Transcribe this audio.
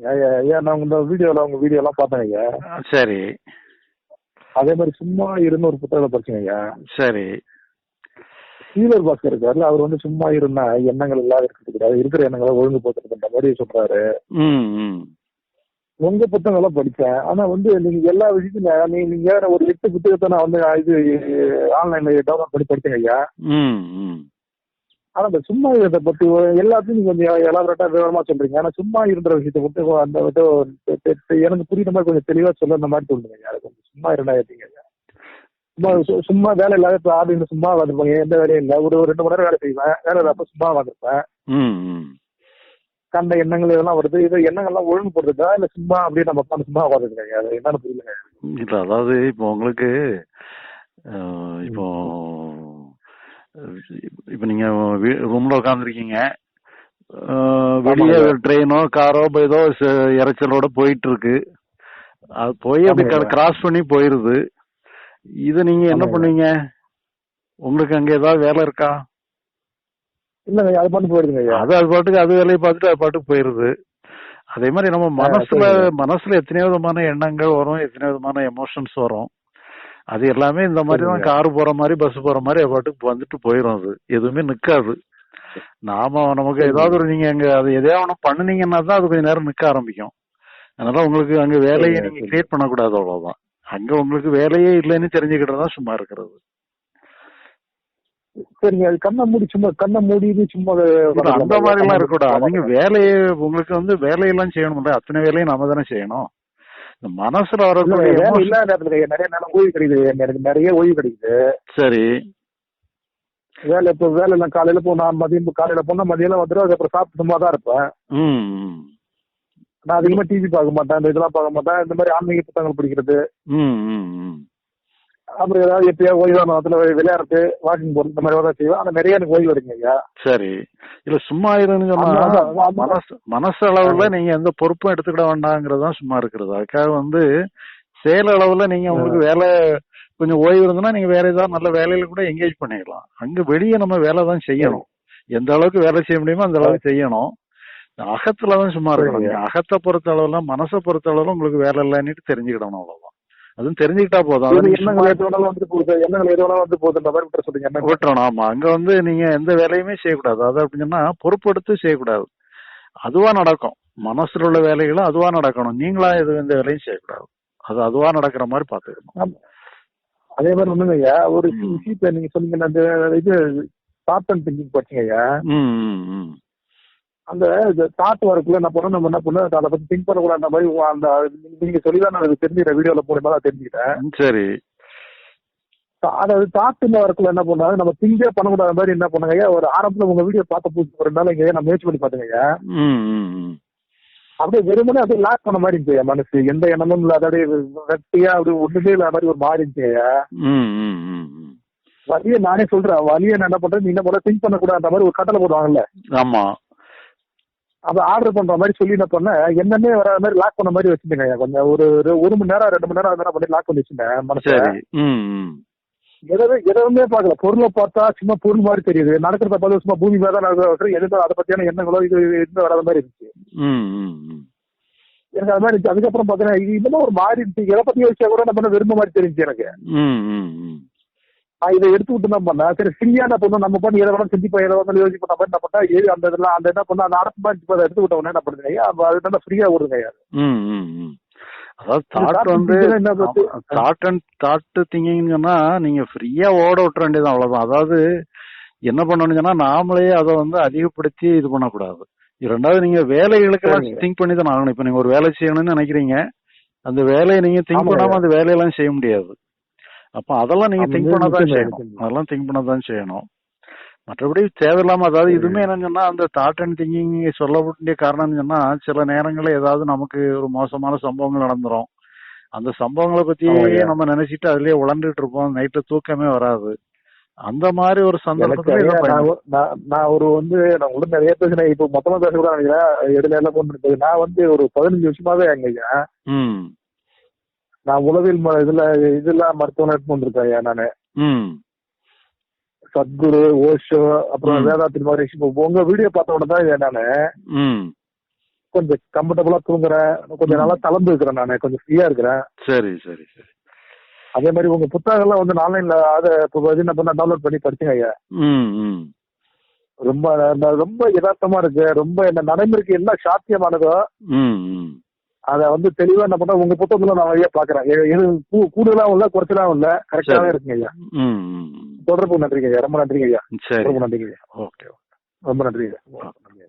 ஐயா நான் இந்த வீடியோல உங்க வீடியோ எல்லாம் பார்த்தேன் ஐயா. சரி. அதே மாதிரி சும்மா இருந்து ஒரு புத்தகத்தை படிச்சேன் ஐயா. சரி. சீலர் பாஸ்கர் இருக்காருல்ல அவர் வந்து சும்மா இருந்தா எண்ணங்கள் இல்லாத இருக்கிறது கிடையாது இருக்கிற எண்ணங்களை ஒழுங்கு மாதிரி சொல்றாரு. உங்க புத்தகங்கள்லாம் படிச்சேன். ஆனா வந்து நீங்க எல்லா விஷயத்தையும் நீ- நீங்க ஒரு எட்டு புத்தகத்தை நான் வந்து இது ஆன்லைன்ல டவுன்லோட் பண்ணி படிச்சேங்க ஐயா. ஆனா இந்த சும்மா இருந்த பத்தி எல்லாத்தையும் நீங்க கொஞ்சம் எலாபரேட்டா விவரமா சொல்றீங்க. ஆனா சும்மா இருந்த விஷயத்தை மட்டும் அந்த எனக்கு புரியுற மாதிரி கொஞ்சம் தெளிவா சொல்லுற மாதிரி சொல்லுங்க. அது கொஞ்சம் சும்மா இருந்தா எப்படிங்க? சும்மா சும்மா வேலை இல்லாத இப்ப ஆபீஸ்ல சும்மா வந்துருப்பாங்க. எந்த வேலையும் இல்லை. ஒரு ரெண்டு மணி நேரம் வேலை செய்வேன். வேலை இல்லாம சும்மா வந்திருப்பேன். கண்ட எண்ணங்கள் இதெல்லாம் வருது? இது எண்ணங்கள்லாம் ஒழுங்கு போடுறதா? இல்ல சும்மா அப்படியே நம்ம உட்காந்து சும்மா அது என்னன்னு புரியலங்க. இல்ல அதாவது இப்போ உங்களுக்கு இப்போ இப்போ நீங்க ரூம்ல உட்காந்துருக்கீங்க வெளியே. ட்ரெயினோ காரோ ஏதோ இரைச்சலோட போயிட்டு இருக்கு அது போய் அப்படி. கிராஸ் பண்ணி போயிருது இது நீங்க என்ன. பண்ணுவீங்க உங்களுக்கு அங்க ஏதாவது வேலை இருக்கா ஐயா, அது போயிடுங்க ஐயா அது அது பாட்டுக்கு அது வேலையை பார்த்துட்டு அது பாட்டுக்கு போயிருது அதே மாதிரி நம்ம மனசுல. மனசுல எத்தனை விதமான எண்ணங்கள் வரும் எத்தனை விதமான எமோஷன்ஸ் வரும் அது எல்லாமே இந்த மாதிரி தான். கார் போற மாதிரி பஸ் போற மாதிரி பாட்டுக்கு வந்துட்டு போயிரும் அது. எதுவுமே நிக்காது. நாம நமக்கு. ஏதாவது ஒரு நீங்க அங்க அது எதையாவது ஒண்ணு பண்ணுனீங்கன்னா தான் அது கொஞ்ச நேரம் நிக்க ஆரம்பிக்கும். அதனால உங்களுக்கு அங்க வேலையை நீங்க. கிரியேட் பண்ணக்கூடாது அவ்வளவுதான். அங்க உங்களுக்கு வேலையே இல்லைன்னு தெரிஞ்சுக்கிட்டு தான் சும்மா இருக்கிறது. சரிங்க அது கண்ணை மூடி சும்மா கண்ணை மூடி சும்மா அந்த மாதிரி எல்லாம் இருக்கக்கூடாது. நீங்க வேலையை உங்களுக்கு வந்து வேலையெல்லாம் செய்யணும்ல அத்தனை வேலையும் நம்ம தானே செய்யணும். மனசுல இல்ல, வரக்கூடிய இல்லாத நேரத்துல நிறைய நேரம் ஓய்வு கிடைக்குது. எனக்கு நிறைய ஓய்வு கிடைக்குது. சரி. வேலை இப்போ வேலை எல்லாம் காலையில போனா மதியம் காலையில போனா மதியம் வந்துடும் அதுக்கப்புறம் சாப்பிட்டு சும்மா தான் இருப்பேன். நான் அதிகமா டிவி பார்க்க மாட்டேன். இந்த இதெல்லாம் பார்க்க மாட்டேன். இந்த மாதிரி ஆன்மீக புத்தகங்கள் படிக்கிறது. அப்புறம் ஏதாவது எப்பயா ஓய்வான நேரத்துல விளையாடுறது வாக்கிங் போறது இந்த மாதிரி தான் செய்வேன் ஆனா நிறைய எனக்கு ஓய்வு கிடைக்குங்க ஐயா. சரி. இல்ல சும்மா அதான். மனசு மனசு அளவுல நீங்க எந்த பொறுப்பும் எடுத்துக்கிட வேண்டாங்கிறது தான் சும்மா இருக்கிறது. அதுக்காக வந்து செயல் அளவுல நீங்க உங்களுக்கு வேலை கொஞ்சம் ஓய்வு இருந்ததுன்னா நீங்க வேற ஏதாவது நல்ல வேலையில கூட எங்கேஜ் பண்ணிக்கலாம். அங்க வெளியே நம்ம வேலை தான் செய்யணும். எந்த அளவுக்கு வேலை செய்ய முடியுமோ அந்த அளவுக்கு செய்யணும். அகத்துல தான் சும்மா இருக்கணும். அகத்தை பொறுத்த அளவுல மனசை பொறுத்த அளவுல உங்களுக்கு வேலை இல்லைன்னுட்டு தெரிஞ்சுக்கிடணும் அவ்வளவுதான் அதுவும் தெரிஞ்சுக்கிட்டா போதும். எண்ணங்கள் எது வேணாலும் வந்து போகுது? எண்ணங்கள் எது வேணாலும் வந்து போகுதுன்ற மாதிரி விட்டுற சொல்றீங்க. என்ன? விட்டுறணும். ஆமா. அங்க வந்து நீங்க எந்த வேலையுமே செய்யக்கூடாது. அது அப்படின்னா பொறுப்பெடுத்து செய்யக்கூடாது. அதுவா நடக்கும். மனசுல உள்ள வேலைகளும் அதுவா நடக்கணும். நீங்களா எது எந்த வேலையும் செய்யக்கூடாது. அது அதுவா நடக்கிற மாதிரி பாத்துக்கணும். அதே மாதிரி ஒண்ணுங்க ஐயா. ஒரு. விஷயத்த நீங்க சொன்னீங்க அந்த இது தாட் அண்ட் திங்கிங் படிச்சீங்க ஐயா. அந்த தாட் வரக்குள்ள என்ன பண்ணோம் நம்ம என்ன பண்ணோம் அதை பத்தி திங்க் பண்ணக்கூடாத மாதிரி அந்த நீங்க சொல்லிதான் நான் அது தெரிஞ்சுக்கிறேன் வீடியோல மூலியமா தான் தெரிஞ்சுக்கிட்டேன். சரி. அதாவது தாட்டுல வரக்குள்ள என்ன பண்ணாங்க நம்ம திங்கே பண்ணக்கூடாத மாதிரி என்ன பண்ணுங்க ஒரு ஆரம்பத்துல உங்க வீடியோ பார்த்த பூச்சி ஒரு நாள் இங்க நான் முயற்சி பண்ணி பாத்துங்க. அப்படியே வெறுமனே அப்படியே லாக் பண்ண மாதிரி இருந்துச்சு மனசு. எந்த எண்ணமும் இல்லாத அப்படியே வெட்டியா அப்படி ஒண்ணுமே இல்லாத மாதிரி ஒரு மாதிரி இருந்துச்சு. வலிய நானே சொல்றேன் வலிய நான் என்ன பண்றேன் நீ என்ன பண்ண திங்க் பண்ணக்கூடாத மாதிரி ஒரு கட்டளை போடுவாங்கல்ல. ஆமா. அதை ஆர்டர் பண்ற மாதிரி சொல்லி என்ன பண்ணேன் என்னன்னே வராத மாதிரி லாக் பண்ண மாதிரி வச்சிருந்தேங்க கொஞ்சம் ஒரு ஒரு- மணி நேரம் ரெண்டு மணி நேரம் அது மாதிரி பண்ணி லாக் பண்ணி வச்சிருந்தேன் மனசை. சரி. ம், ம். எதுவுமே பார்க்கல. பொருளை பார்த்தா சும்மா பொருள் மாதிரி தெரியுது. நடக்கிறத பார்த்தா சும்மா பூமி தான் நடக்கிற எதுவும் அதை பத்தியான எண்ணங்களோ இது எதுவுமே வராத மாதிரி இருந்துச்சு. எனக்கு அது மாதிரி இருந்துச்சு. அதுக்கப்புறம் பார்த்தீங்கன்னா இது இன்னமும் ஒரு மாதிரி இருந்துச்சு. எதை பத்தி யோசிச்சா கூட நம்ம விரும்ப மாதிரி தெரிஞ்சு எனக்கு. இதை எடுத்து விட்டு தான் பண்ணேன் சரி ஃப்ரீயா என்ன பண்ணும் நம்ம பண்ணி எதை வேணாலும் செஞ்சுப்போம் எதை வேணாலும் யோசிப்போம் நம்ம என்ன பண்ணா ஏது அந்த இதெல்லாம் அந்த என்ன பண்ணா அந்த அடப்பு மாதிரி எடுத்து விட்ட உடனே என்ன பண்ணுங்க அப்ப அது நல்லா ஃப்ரீயா விடுங்க. அதாவது தாட் வந்து? தாட் அண்ட் தாட் திங்கிங் சொன்னா நீங்க ஃப்ரீயா ஓட விட்டுற வேண்டியது அவ்வளவுதான் அதாவது என்ன பண்ணணும்னு நாமளே அதை வந்து அதிகப்படுத்தி இது பண்ணக்கூடாது ரெண்டாவது நீங்க சரிங்க. திங்க் பண்ணி தான் ஆகணும் இப்ப நீங்க ஒரு வேலை செய்யணும்னு நினைக்கிறீங்க அந்த வேலையை நீங்க திங்க். பண்ணாம அந்த வேலையெல்லாம் செய்ய முடியாது அப்ப அதெல்லாம் நீங்க திங்க் பண்ணதான் செய்யணும். அதெல்லாம் திங்க் பண்ணதான் செய்யணும். மற்றபடி தேவையில்லாம அதாவது இதுவுமே என்னன்னு சொன்னா அந்த தாட் அண்ட் திங்கிங் சொல்ல வேண்டிய காரணம்னு சொன்னா சில நேரங்கள்ல ஏதாவது நமக்கு ஒரு மோசமான சம்பவங்கள் நடந்துரும். அந்த சம்பவங்களை பத்தியே. நம்ம நினைச்சிட்டு அதுலயே உழந்துட்டு இருப்போம். நைட்டு தூக்கமே வராது. அந்த மாதிரி ஒரு சந்தர்ப்பத்துல நான் ஒரு- வந்து நான் கூட நிறைய பேசுறேன் இப்போ மொத்தமா பேசக்கூடாது இடையில எல்லாம் கொண்டு நான் வந்து ஒரு பதினஞ்சு வருஷமாவே எங்க நான் உளவியல் ம- இதுல இதெல்லாம் மருத்துவம் எடுத்து வந்திருக்கேன் நானு. சத்குரு ஓஷோ அப்புறம். வேதாத்திரி மகரிஷி இப்போ உங்க வீடியோ பார்த்த உடனே தான் நானு. கொஞ்சம் கம்ஃபர்டபுளா தூங்குறேன். கொஞ்சம் நல்லா தளர்ந்து இருக்கிறேன் நான். கொஞ்சம் ஃப்ரீயா இருக்கிறேன். சரி சரி சரி. அதே மாதிரி உங்க புத்தகங்கள்லாம் வந்து ஆன்லைன்ல அதை என்ன பண்ண டவுன்லோட் பண்ணி படிச்சுங்க ஐயா. ரொம்ப ரொம்ப யதார்த்தமா இருக்கு. ரொம்ப என்ன நடைமுறைக்கு என்ன சாத்தியமானதோ அதை வந்து தெளிவா என்ன பண்ண உங்க புத்தகத்துல நான் வழியா பாக்குறேன் எது கூடுதலாவும் இல்ல குறைச்சலாவும் இல்ல கரெக்டாவே. இருக்குங்க ஐயா. தொடர்பு நன்றிங்க ஐயா. ரொம்ப நன்றிங்க ஐயா. ரொம்ப நன்றிங்க ஐயா. ஓகே ரொம்ப நன்றிங்க ஐயா. நன்றி